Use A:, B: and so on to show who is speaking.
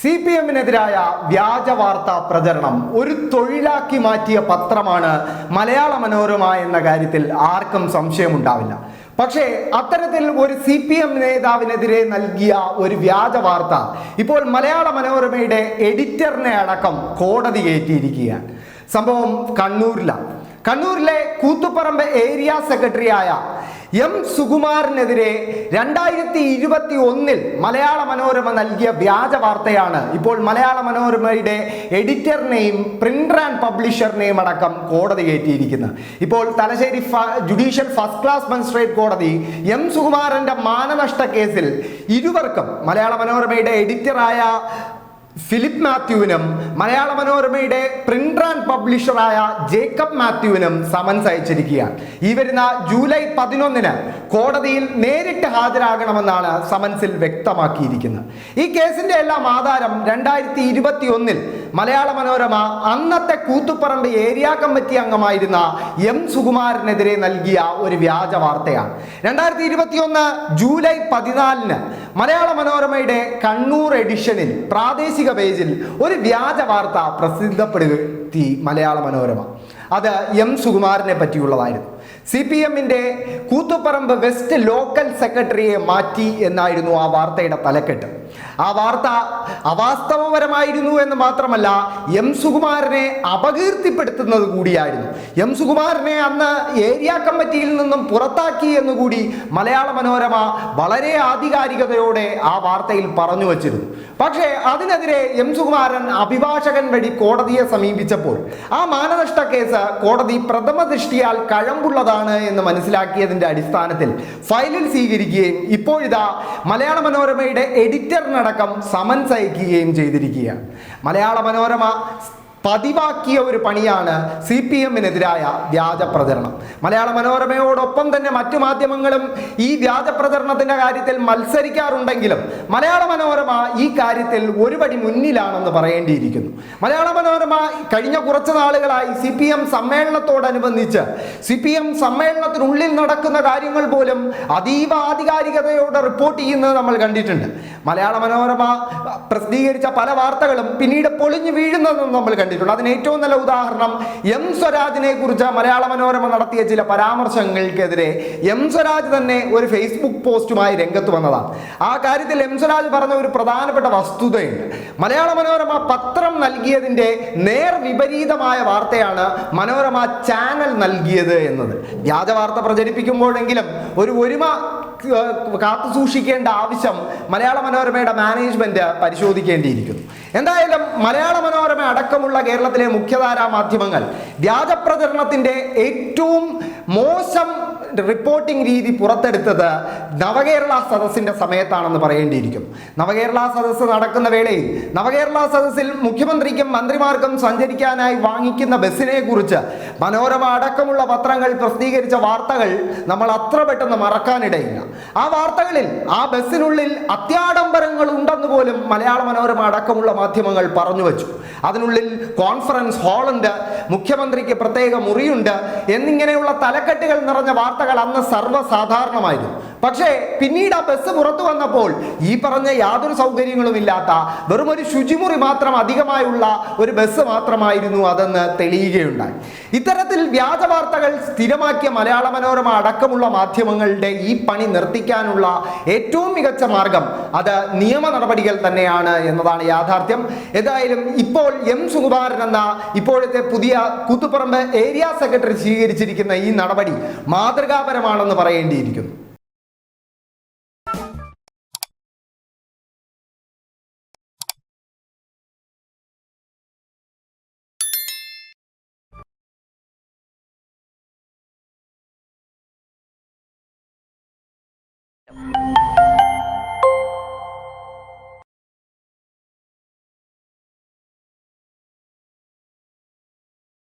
A: C P എമ്മിനെതിരായ വ്യാജ വാർത്താ പ്രചരണം ഒരു തൊഴിലാക്കി മാറ്റിയ പത്രമാണ് മലയാള മനോരമ എന്ന കാര്യത്തിൽ ആർക്കും സംശയമുണ്ടാവില്ല. പക്ഷേ അത്തരത്തിൽ ഒരു സി പി എം നേതാവിനെതിരെ നൽകിയ ഒരു വ്യാജ വാർത്ത ഇപ്പോൾ മലയാള മനോരമയുടെ എഡിറ്ററിനെ അടക്കം കോടതി കയറ്റിയിരിക്കുകയാണ് സംഭവം കണ്ണൂരിലാണ്. കണ്ണൂരിലെ കൂത്തുപറമ്പ് ഏരിയ സെക്രട്ടറിയായ എം സുകുമാറിനെതിരെ രണ്ടായിരത്തി ഇരുപത്തി ഒന്നിൽ മലയാള മനോരമ നൽകിയ വ്യാജ വാർത്തയാണ്. ഇപ്പോൾ മലയാള മനോരമയുടെ എഡിറ്ററിനെയും പ്രിന്റർ ആൻഡ് പബ്ലിഷറിനെയും അടക്കം കോടതി കയറ്റിയിരിക്കുന്നത് ഇപ്പോൾ Thalassery judicial first class magistrate കോടതി എം സുകുമാരന്റെ മാനനഷ്ട കേസിൽ ഇരുവർക്കും മലയാള മനോരമയുടെ എഡിറ്ററായ ഫിലിപ്പ് മാത്യുവിനും മലയാള മനോരമയുടെ പ്രിന്റർ ആൻഡ് പബ്ലിഷറായ ജേക്കബ് മാത്യുവിനും സമൻസ് അയച്ചിരിക്കുകയാണ് ഈ വരുന്ന ജൂലൈ പതിനൊന്നിന് കോടതിയിൽ നേരിട്ട് ഹാജരാകണമെന്നാണ് സമൻസിൽ വ്യക്തമാക്കിയിരിക്കുന്നത്. ഈ കേസിന്റെ എല്ലാം ആധാരം രണ്ടായിരത്തി ഇരുപത്തി ഒന്നിൽ മലയാള മനോരമ അന്നത്തെ കൂത്തുപറമ്പ് ഏരിയ കമ്മിറ്റി അംഗമായിരുന്ന എം സുകുമാരനെതിരെ നൽകിയ ഒരു വ്യാജ വാർത്തയാണ്. രണ്ടായിരത്തി ഇരുപത്തി ഒന്ന് ജൂലൈ പതിനാലിന് മലയാള മനോരമയുടെ കണ്ണൂർ എഡിഷനിൽ പ്രാദേശിക പേജിൽ ഒരു വ്യാജ വാർത്ത പ്രസിദ്ധപ്പെടുത്തി മലയാള മനോരമ. അത് എം സുകുമാരനെ പറ്റിയുള്ളതായിരുന്നു. സി പി എമ്മിന്റെ കൂത്തുപറമ്പ് വെസ്റ്റ് ലോക്കൽ സെക്രട്ടറിയെ മാറ്റി എന്നായിരുന്നു ആ വാർത്തയുടെ തലക്കെട്ട്. ആ വാർത്ത അവാസ്തവപരമായിരുന്നു എന്ന് മാത്രമല്ല എം സുകുമാരനെ അപകീർത്തിപ്പെടുത്തുന്നത് കൂടിയായിരുന്നു. എം സുകുമാരനെ അന്ന് ഏരിയ കമ്മിറ്റിയിൽ നിന്നും പുറത്താക്കി എന്നുകൂടി മലയാള മനോരമ വളരെ ആധികാരികതയോടെ ആ വാർത്തയിൽ പറഞ്ഞു വച്ചിരുന്നു. പക്ഷേ അതിനെതിരെ എം സുകുമാരൻ അഭിഭാഷകൻ വഴി കോടതിയെ സമീപിച്ചപ്പോൾ ആ മാനനഷ്ട കേസ് കോടതി പ്രഥമ ദൃഷ്ടിയാൽ കഴമ്പുള്ളതാണ് എന്ന് മനസ്സിലാക്കിയതിന്റെ അടിസ്ഥാനത്തിൽ ഫയലിൽ സ്വീകരിക്കുകയും ഇപ്പോഴിതാ മലയാള മനോരമയുടെ എഡിറ്ററിനടക്കം സമൻസ് അയക്കുകയും ചെയ്തിരിക്കുകയാണ്. മലയാള മനോരമ പതിവാക്കിയ ഒരു പണിയാണ് സി പി എമ്മിനെതിരായ വ്യാജ പ്രചരണം. മലയാള മനോരമയോടൊപ്പം തന്നെ മറ്റു മാധ്യമങ്ങളും ഈ വ്യാജ കാര്യത്തിൽ മത്സരിക്കാറുണ്ടെങ്കിലും മലയാള മനോരമ ഈ കാര്യത്തിൽ ഒരുപടി മുന്നിലാണെന്ന് പറയേണ്ടിയിരിക്കുന്നു. മലയാള മനോരമ കഴിഞ്ഞ കുറച്ച് നാളുകളായി സി പി എം സമ്മേളനത്തോടനുബന്ധിച്ച് സി പി എം സമ്മേളനത്തിനുള്ളിൽ നടക്കുന്ന കാര്യങ്ങൾ പോലും അതീവ ആധികാരികതയോടെ റിപ്പോർട്ട് ചെയ്യുന്നത് നമ്മൾ കണ്ടിട്ടുണ്ട്. മലയാള മനോരമ പ്രസിദ്ധീകരിച്ച പല വാർത്തകളും പിന്നീട് പൊളിഞ്ഞു വീഴുന്നതും നമ്മൾ കണ്ടിട്ടുണ്ട്. അതിന് ഏറ്റവും നല്ല ഉദാഹരണം എം സ്വരാജിനെ കുറിച്ച് മലയാള മനോരമ നടത്തിയ ചില പരാമർശങ്ങൾക്കെതിരെ എം സ്വരാജ് തന്നെ ഒരു ഫേസ്ബുക്ക് പോസ്റ്റുമായി രംഗത്ത് വന്നതാണ്. ആ കാര്യത്തിൽ എം സ്വരാജ് പറഞ്ഞ ഒരു പ്രധാനപ്പെട്ട വസ്തുതയുണ്ട്. മലയാള മനോരമ പത്രം നൽകിയതിന്റെ നേർ വിപരീതമായ വാർത്തയാണ് മനോരമ ചാനൽ നൽകിയത് എന്നത്. വ്യാജ വാർത്ത പ്രചരിപ്പിക്കുമ്പോഴെങ്കിലും ഒരു ഒരുമ കാത്തു സൂക്ഷിക്കേണ്ട ആവശ്യം മലയാള മനോരമയുടെ മാനേജ്മെന്റ് പരിശോധിക്കേണ്ടിയിരിക്കുന്നു. എന്തായാലും മലയാള മനോരമ അടക്കമുള്ള കേരളത്തിലെ മുഖ്യധാരാ മാധ്യമങ്ങൾ വ്യാജ പ്രചരണത്തിന്റെ ഏറ്റവും മോശം റിപ്പോർട്ടിംഗ് രീതി പുറത്തെടുത്തത് നവകേരള സദസ്സിന്റെ സമയത്താണെന്ന് പറയേണ്ടിയിരിക്കും. നവകേരള സദസ്സ് നടക്കുന്ന വേളയിൽ നവകേരള സദസ്സിൽ മുഖ്യമന്ത്രിക്കും മന്ത്രിമാർക്കും സഞ്ചരിക്കാനായി വാങ്ങിക്കുന്ന ബസ്സിനെ കുറിച്ച് മനോരമ അടക്കമുള്ള പത്രങ്ങൾ പ്രസിദ്ധീകരിച്ച വാർത്തകൾ നമ്മൾ അത്ര പെട്ടെന്ന് മറക്കാനിടയില്ല. ആ വാർത്തകളിൽ ആ ബസ്സിനുള്ളിൽ അത്യാഡംബരങ്ങൾ ഉണ്ടെന്ന് പോലും മലയാള മനോരമ അടക്കമുള്ള മാധ്യമങ്ങൾ പറഞ്ഞു വച്ചു. അതിനുള്ളിൽ കോൺഫറൻസ് ഹാളുണ്ട് മുഖ്യമന്ത്രിക്ക് പ്രത്യേക മുറിയുണ്ട് എന്നിങ്ങനെയുള്ള തലക്കെട്ടുകൾ നിറഞ്ഞ വാർത്തകൾ അന്ന് സർവസാധാരണമായിരുന്നു. പക്ഷേ പിന്നീട് ആ ബസ് പുറത്തു വന്നപ്പോൾ ഈ പറഞ്ഞ യാതൊരു സൗകര്യങ്ങളും ഇല്ലാത്ത വെറും ഒരു ശുചിമുറി മാത്രം അധികമായുള്ള ഒരു ബസ് മാത്രമായിരുന്നു അതെന്ന് തെളിയുകയുണ്ടായി. ഇത്തരത്തിൽ വ്യാജ വാർത്തകൾ സ്ഥിരമാക്കിയ മലയാള മനോരമ അടക്കമുള്ള മാധ്യമങ്ങളുടെ ഈ പണി നിർത്തിക്കാനുള്ള ഏറ്റവും മികച്ച മാർഗം അത് നിയമ നടപടികൾ തന്നെയാണ് എന്നതാണ് യാഥാർത്ഥ്യം. ഏതായാലും ഇപ്പോൾ എം സുകുമാരൻ എന്ന ഇപ്പോഴത്തെ പുതിയ കൂത്തുപറമ്പ് ഏരിയ സെക്രട്ടറി സ്വീകരിച്ചിരിക്കുന്ന ഈ നടപടി മാതൃകാപരമാണെന്ന് പറയേണ്ടിയിരിക്കുന്നു.